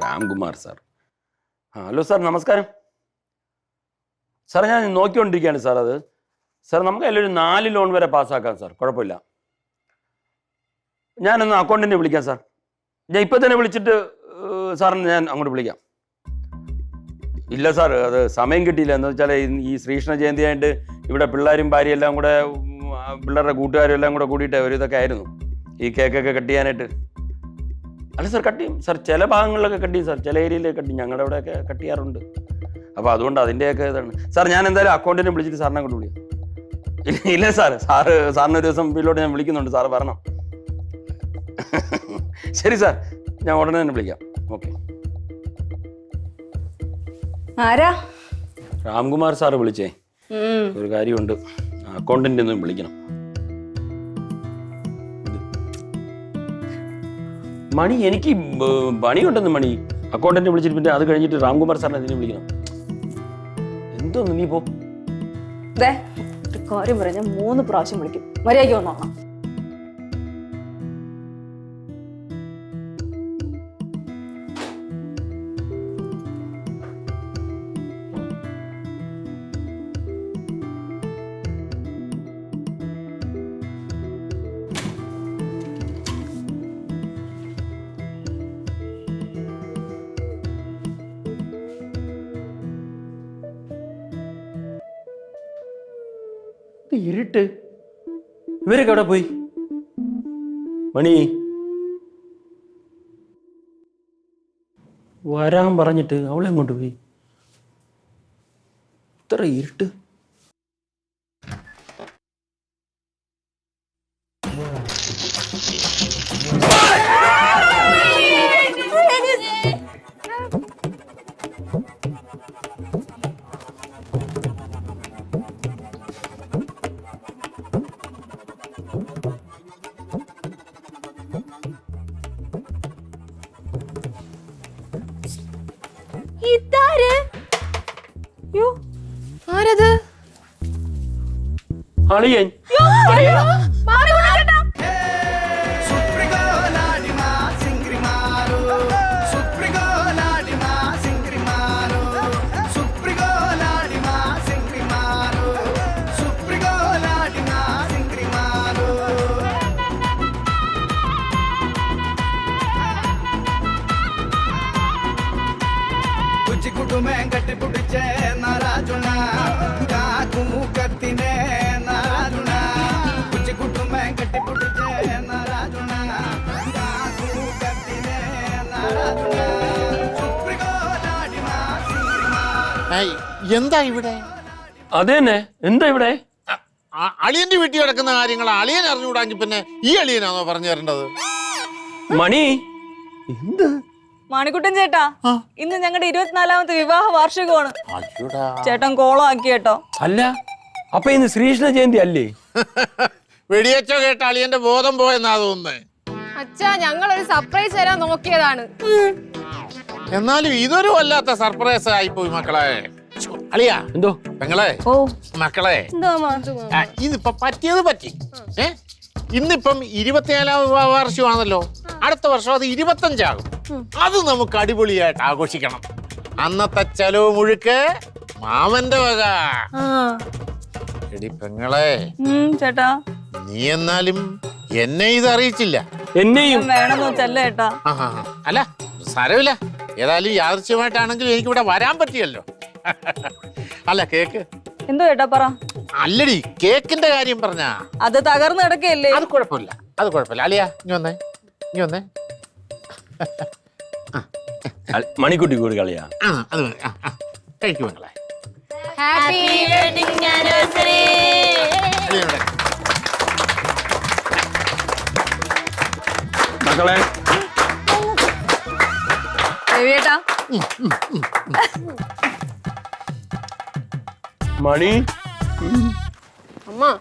Ramkumar sir. Hello sir നമസ്കാരം. Sir ഞാൻ നോക്കിക്കൊണ്ടിരിക്കുകയാണ് സാർ അത്. സാർ നമുക്ക് അതിലൊരു നാല് ലോൺ വരെ പാസ്സാക്കാം സാർ. കുഴപ്പമില്ല. ഞാനൊന്ന് അക്കൗണ്ടിനെ വിളിക്കാം സാർ. ഞാൻ ഇപ്പം തന്നെ വിളിച്ചിട്ട് സാറിന് ഞാൻ അങ്ങോട്ട് വിളിക്കാം. ഇല്ല സാർ അത് സമയം കിട്ടിയില്ല. എന്ന് വെച്ചാൽ ഈ ശ്രീകൃഷ്ണ ജയന്തിയായിട്ട് ഇവിടെ പിള്ളേരും ഭാര്യയും എല്ലാം കൂടെ പിള്ളേരുടെ കൂട്ടുകാരും എല്ലാം കൂടെ കൂടിയിട്ട് ഒരു ഇതൊക്കെ ആയിരുന്നു. ഈ കേക്കൊക്കെ കട്ട് ചെയ്യാനായിട്ട്. അല്ല സാർ കട്ട് ചെയ്യും. സാർ ചില ഭാഗങ്ങളിലൊക്കെ കട്ട് ചെയ്യും സാർ ചില ഏരിയയിലൊക്കെ കട്ട് ചെയ്യും. ഞങ്ങളുടെ അവിടെയൊക്കെ കട്ട് ചെയ്യാറുണ്ട്. അപ്പോൾ അതുകൊണ്ട് അതിന്റെയൊക്കെ ഇതാണ്. സാർ ഞാൻ എന്തായാലും അക്കൗണ്ടിനെ വിളിച്ചിട്ട് സാറിനെ കൊണ്ട് വിളിക്കാം ഇല്ല ഇല്ല സാർ സാറ് സാറിന് ഒരു ദിവസം വീട്ടിലോട്ട് ഞാൻ വിളിക്കുന്നുണ്ട്. സാറ് വരണം. ശരി സാർ ഞാൻ ഉടനെ തന്നെ വിളിക്കാം. ഓക്കെ ആരാ? രാംകുമാർ സാറ് വിളിച്ചേ. ഒരു കാര്യമുണ്ട്. അക്കൗണ്ടിന്റെ ഒന്ന് വിളിക്കണം. മണി എനിക്ക് പണിയുണ്ടെന്ന് മണി. അക്കൗണ്ടന്റ് വിളിച്ചിട്ട് പിന്നെ അത് കഴിഞ്ഞിട്ട് രാംകുമാർ സാറിനെ ഇതിനെ വിളിക്കണം. എന്തോന്ന് നീ പോ. മൂന്ന് പ്രാവശ്യം വിളിക്കും. മര്യാദയ്ക്ക് വന്നോണം ഇരുട്ട്. ഇവരൊക്കെ എവിടെ പോയി? മണി. വരാൻ പറഞ്ഞിട്ട് അവളെ അങ്ങോട്ട് പോയി? ഇത്ര ഇരുട്ട്. ഇതാര്? യോ ആരത്? അളിയൻ. എന്താ ഇവിടെ? അത് തന്നെ എന്താ ഇവിടെ? ആ- അളിയന്റെ വീട്ടിൽ കിടക്കുന്ന കാര്യങ്ങൾ അളിയൻ അറിഞ്ഞുകൂടാങ്കിൽ പിന്നെ ഈ അളിയനാണോ പറഞ്ഞു തരേണ്ടത്? മണി? എന്ത്? മണിക്കുട്ടൻ ചേട്ടാ ഇന്ന് ഞങ്ങളുടെ ഇരുപത്തിനാലാമത്തെ വിവാഹ വാർഷികമാണ്. അയ്യോടാ. ചേട്ടൻ കോളാക്കി ആക്കി കേട്ടോ. അല്ല അപ്പൊ ഇന്ന് ശ്രീകൃഷ്ണ ജയന്തി അല്ലേ? വെടിയച്ചോ കേട്ട അളിയന്റെ ബോധം പോയെന്നാ തോന്നുന്നേ. അച്ഛാ ഞങ്ങൾ ഒരു സർപ്രൈസ് തരാൻ നോക്കിയതാണ്. എന്നാലും ഇതൊരു വല്ലാത്ത സർപ്രൈസ് ആയിപ്പോയി മക്കളെ. ശ്ശോ, അളിയാ എന്തോ? പെങ്ങളെ ഓ. മക്കളെ. ആ, ഇതിപ്പോ പറ്റിയത് പറ്റി. ഏ? ഇന്നിപ്പം ഇരുപത്തിനാലാം വിവാഹ വാർഷികമാണല്ലോ. അടുത്ത വർഷം അത് ഇരുപത്തഞ്ചാകും. അത് നമുക്ക് അടിപൊളിയായിട്ട് ആഘോഷിക്കണം. അന്നത്തെ ചെലവ് മുഴുക്ക് മാമന്റെ വക. എടി പെങ്ങളെ ചേട്ടാ. നീ എന്നാലും എന്നെ ഇത് അറിയിച്ചില്ല. എന്നെയും? വേണമെന്ന് വെച്ചല്ല ചേട്ടാ. അല്ല സാരമില്ല. ഏതായാലും യാദൃശ്യമായിട്ടാണെങ്കിലും എനിക്ക് ഇവിടെ വരാൻ പറ്റിയല്ലോ. അല്ല കേക്ക്. എന്തോ ചേട്ടാ പറ. അല്ലടി കേക്കിന്റെ കാര്യം പറഞ്ഞ. അത് തകർന്ന് കിടക്കല്ലേ അത് കുഴപ്പമില്ല. അത് കുഴപ്പമില്ല. അലിയാ ഇനി വന്നേ. ഇനി വന്നേ. മണിക്കുട്ടി കൂടി കളിയാ. ആ അത് ആ. മക്കളെ. Happy wedding anniversary. മക്കളെ. ചേട്ടാ മണി. അമ്മ.